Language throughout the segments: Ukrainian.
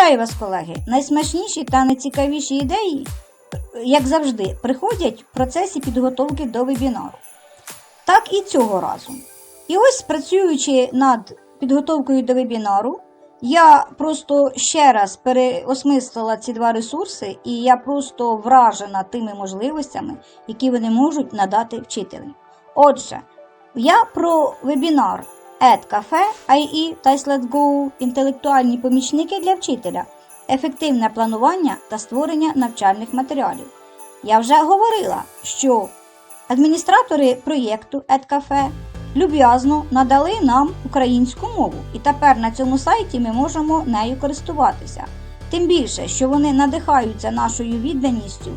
Вітаю вас, колеги! Найсмачніші та найцікавіші ідеї, як завжди, приходять в процесі підготовки до вебінару. Так і цього разу. І ось, працюючи над підготовкою до вебінару, я просто ще раз переосмислила ці два ресурси, і я просто вражена тими можливостями, які вони можуть надати вчителю. Отже, я про вебінар EdCafe, IE та інтелектуальні помічники для вчителя, ефективне планування та створення навчальних матеріалів. Я вже говорила, що адміністратори проєкту EdCafe люб'язно надали нам українську мову, і тепер на цьому сайті ми можемо нею користуватися. Тим більше, що вони надихаються нашою відданістю,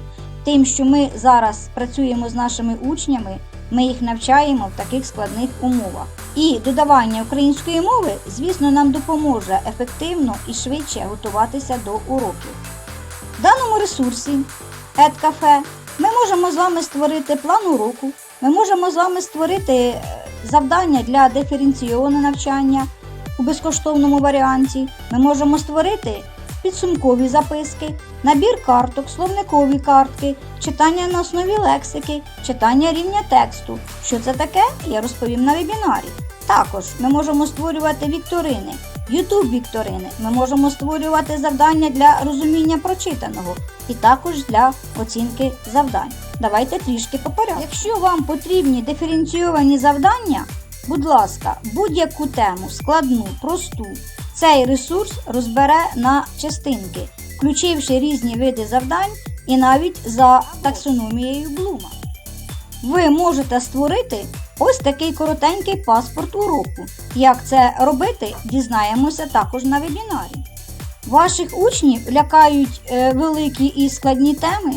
тим, що ми зараз працюємо з нашими учнями, ми їх навчаємо в таких складних умовах. І додавання української мови, звісно, нам допоможе ефективно і швидше готуватися до уроків. В даному ресурсі EdCafe ми можемо з вами створити план уроку, ми можемо з вами створити е, завдання для диференційованого навчання у безкоштовному варіанті. Ми можемо створити підсумкові записки, набір карток, словникові картки, читання на основі лексики, читання рівня тексту. Що це таке, я розповім на вебінарі. Також ми можемо створювати вікторини, YouTube вікторини. Ми можемо створювати завдання для розуміння прочитаного і також для оцінки завдань. Давайте трішки по. Якщо вам потрібні диференційовані завдання, будь ласка, будь-яку тему, складну, просту, цей ресурс розбере на частинки, включивши різні види завдань і навіть за таксономією Блума. Ви можете створити ось такий коротенький паспорт уроку. Як це робити, дізнаємося також на вебінарі. Ваших учнів лякають е, великі і складні теми.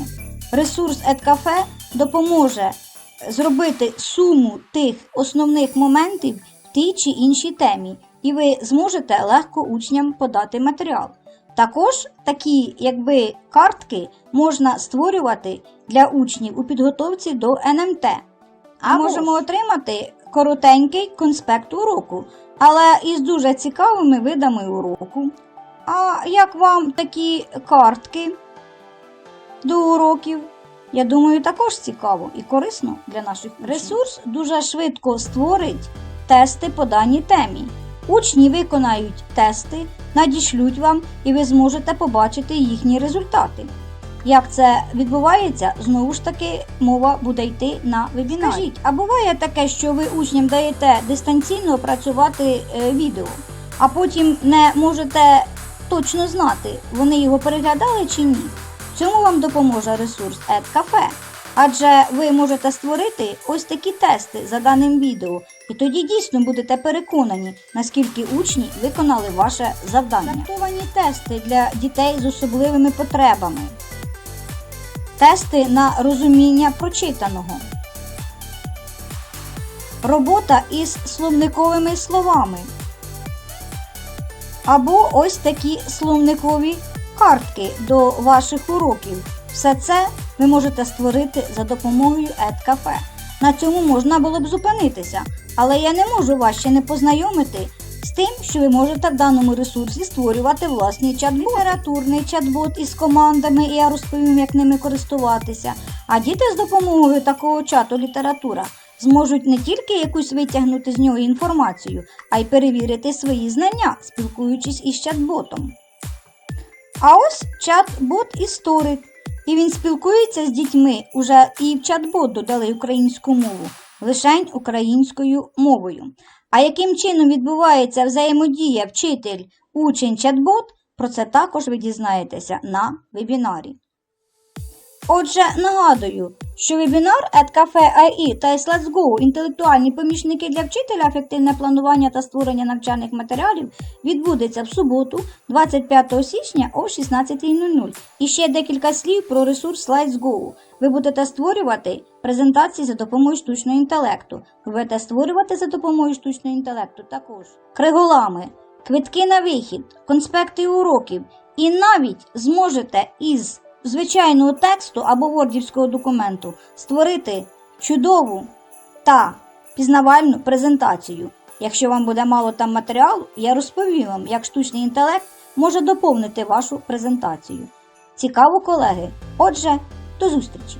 Ресурс EdCafe допоможе зробити суму тих основних моментів в тій чи іншій темі, і ви зможете легко учням подати матеріал. Також такі якби картки можна створювати для учнів у підготовці до НМТ. А можемо отримати коротенький конспект уроку, але із дуже цікавими видами уроку. А як вам такі картки до уроків? Я думаю, також цікаво і корисно для наших учнів. Ресурс дуже швидко створить тести по даній темі. Учні виконають тести, надішлють вам, і ви зможете побачити їхні результати. Як це відбувається, знову ж таки мова буде йти на вебінарі. Скажіть, а буває таке, що ви учням даєте дистанційно працювати е, відео, а потім не можете точно знати, вони його переглядали чи ні. В цьому вам допоможе ресурс EdCafe. Адже ви можете створити ось такі тести за даним відео, і тоді дійсно будете переконані, наскільки учні виконали ваше завдання. Адаптовані тести для дітей з особливими потребами. Тести на розуміння прочитаного. Робота із словниковими словами. Або ось такі словникові картки до ваших уроків. Все це ви можете створити за допомогою EdCafe. На цьому можна було б зупинитися, але я не можу вас ще не познайомити з тим, що ви можете в даному ресурсі створювати власний чат-бот. Літературний чат-бот із командами, і я розповім, як ними користуватися. А діти з допомогою такого чату література зможуть не тільки якусь витягнути з нього інформацію, а й перевірити свої знання, спілкуючись із чат-ботом. А ось чат-бот історик. І він спілкується з дітьми уже і в чат-бот додали українську мову, лишень українською мовою. А яким чином відбувається взаємодія вчитель, учень, чат-бот, про це також ви дізнаєтеся на вебінарі. Отже, нагадую, що вебінар EdCafe IE та Let's Go інтелектуальні помічники для вчителя, ефективне планування та створення навчальних матеріалів відбудеться в суботу, 25 січня о 16.00. І ще декілька слів про ресурс Let's Go. Ви будете створювати презентації за допомогою штучного інтелекту. Ви будете створювати за допомогою штучного інтелекту також криголами, квитки на вихід, конспекти уроків. І навіть зможете із звичайного тексту або вордівського документу створити чудову та пізнавальну презентацію. Якщо вам буде мало там матеріалу, я розповім вам, як штучний інтелект може доповнити вашу презентацію. Цікаво, колеги. Отже, до зустрічі!